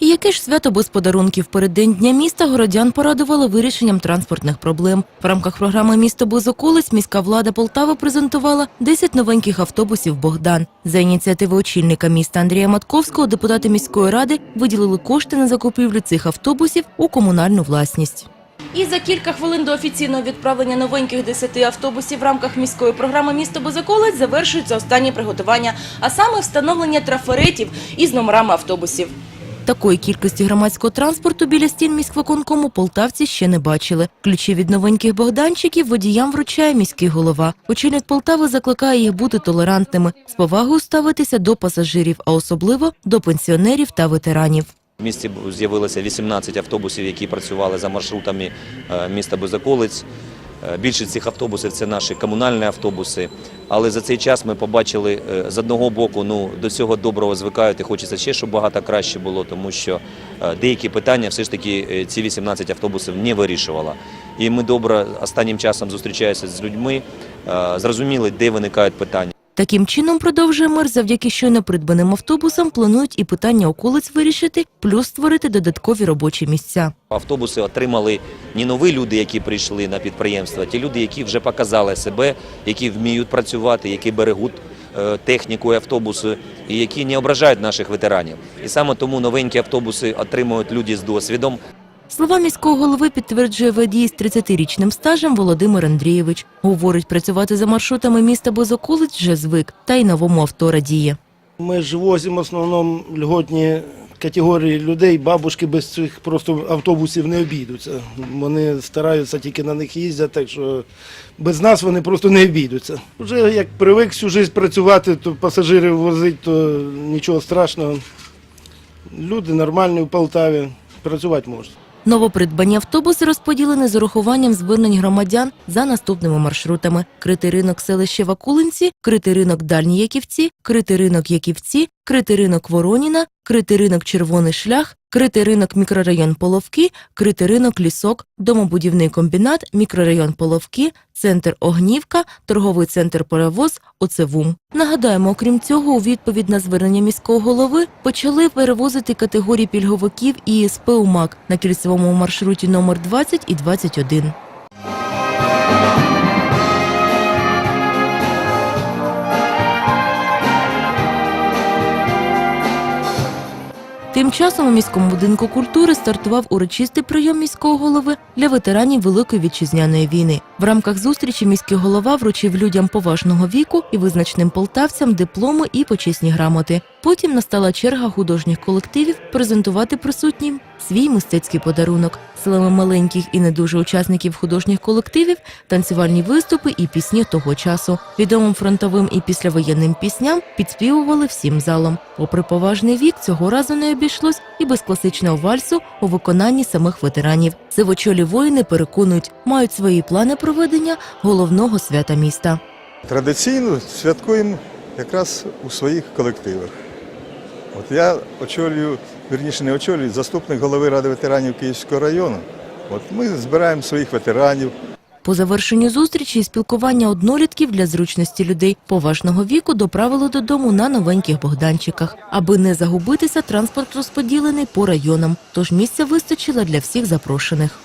Яке ж свято без подарунків перед день дня міста городян порадували вирішенням транспортних проблем. В рамках програми Місто без околиць міська влада Полтави презентувала 10 новеньких автобусів Богдан. За ініціативи очільника міста Андрія Матковського депутати міської ради виділили кошти на закупівлю цих автобусів у комунальну власність. І за кілька хвилин до офіційного відправлення новеньких 10 автобусів в рамках міської програми Місто без околиць завершується останні приготування, а саме встановлення трафаретів із номерами автобусів. Такої кількості громадського транспорту біля стін міськвиконкому полтавці ще не бачили. Ключі від новеньких богданчиків водіям вручає міський голова. Очільник Полтави закликає їх бути толерантними, з повагою ставитися до пасажирів, а особливо до пенсіонерів та ветеранів. В місті з'явилося 18 автобусів, які працювали за маршрутами е, міста без околиць. Е, Більшість цих автобусів це наші комунальні автобуси. Але за цей час ми побачили е, з одного боку, ну до цього доброго звикають і хочеться ще, щоб багато краще було, тому що е, деякі питання все ж таки е, ці 18 автобусів не вирішувала. І ми добре останнім часом зустрічаємося з людьми, е, зрозуміли, де виникають питання. Таким чином, продовжує мер, завдяки щойно придбаним автобусам планують і питання околиць вирішити, плюс створити додаткові робочі місця. Автобуси отримали не нові люди, які прийшли на підприємство, а ті люди, які вже показали себе, які вміють працювати, які берегуть е, техніку і автобуси, і які не ображають наших ветеранів. І саме тому новенькі автобуси отримують люди з досвідом. Слова міського голови підтверджує водій з 30-річним стажем Володимир Андрійович. Говорить, працювати за маршрутами міста без околиць вже звик, та й новому авто радіє. Ми ж возимо в основному льготні категорії людей, бабушки без цих просто автобусів не обійдуться. Вони стараються тільки на них їздять, так що без нас вони просто не обійдуться. Вже як привик всю життя працювати, то пасажирів возити, то нічого страшного. Люди нормальні в Полтаві, працювати можуть. Новопридбані автобуси розподілені з урахуванням звернень громадян за наступними маршрутами: критий ринок селище Вакулинці, критий ринок Дальні Яківці, критий ринок Яківці, критий ринок Вороніна, критий ринок Червоний шлях, критий ринок мікрорайон Половки, критий ринок Лісок, домобудівний комбінат, мікрорайон Половки, центр Огнівка, торговий центр Перевоз, Оцевум. Нагадаємо, окрім цього, у відповідь на звернення міського голови почали перевозити категорії пільговиків і СП «УМАК» на кільцевому маршруті номер 20 і 21. Часом у міському будинку культури стартував урочистий прийом міського голови для ветеранів Великої вітчизняної війни. В рамках зустрічі міський голова вручив людям поважного віку і визначним полтавцям дипломи і почесні грамоти. Потім настала черга художніх колективів презентувати присутнім свій мистецький подарунок. Силами маленьких і не дуже учасників художніх колективів, танцювальні виступи і пісні того часу. Відомим фронтовим і післявоєнним пісням підспівували всім залом. Попри поважний вік, цього разу не обійшлось і без класичного вальсу у виконанні самих ветеранів. Сивочолі воїни переконують, мають свої плани проведення головного свята міста. Традиційно святкуємо якраз у своїх колективах. От я очолюю, вірніше не очолюю, заступник голови Ради ветеранів Київського району. От ми збираємо своїх ветеранів, По завершенню зустрічі і спілкування однолітків для зручності людей поважного віку доправили додому на новеньких богданчиках. Аби не загубитися, транспорт розподілений по районам, тож місця вистачило для всіх запрошених.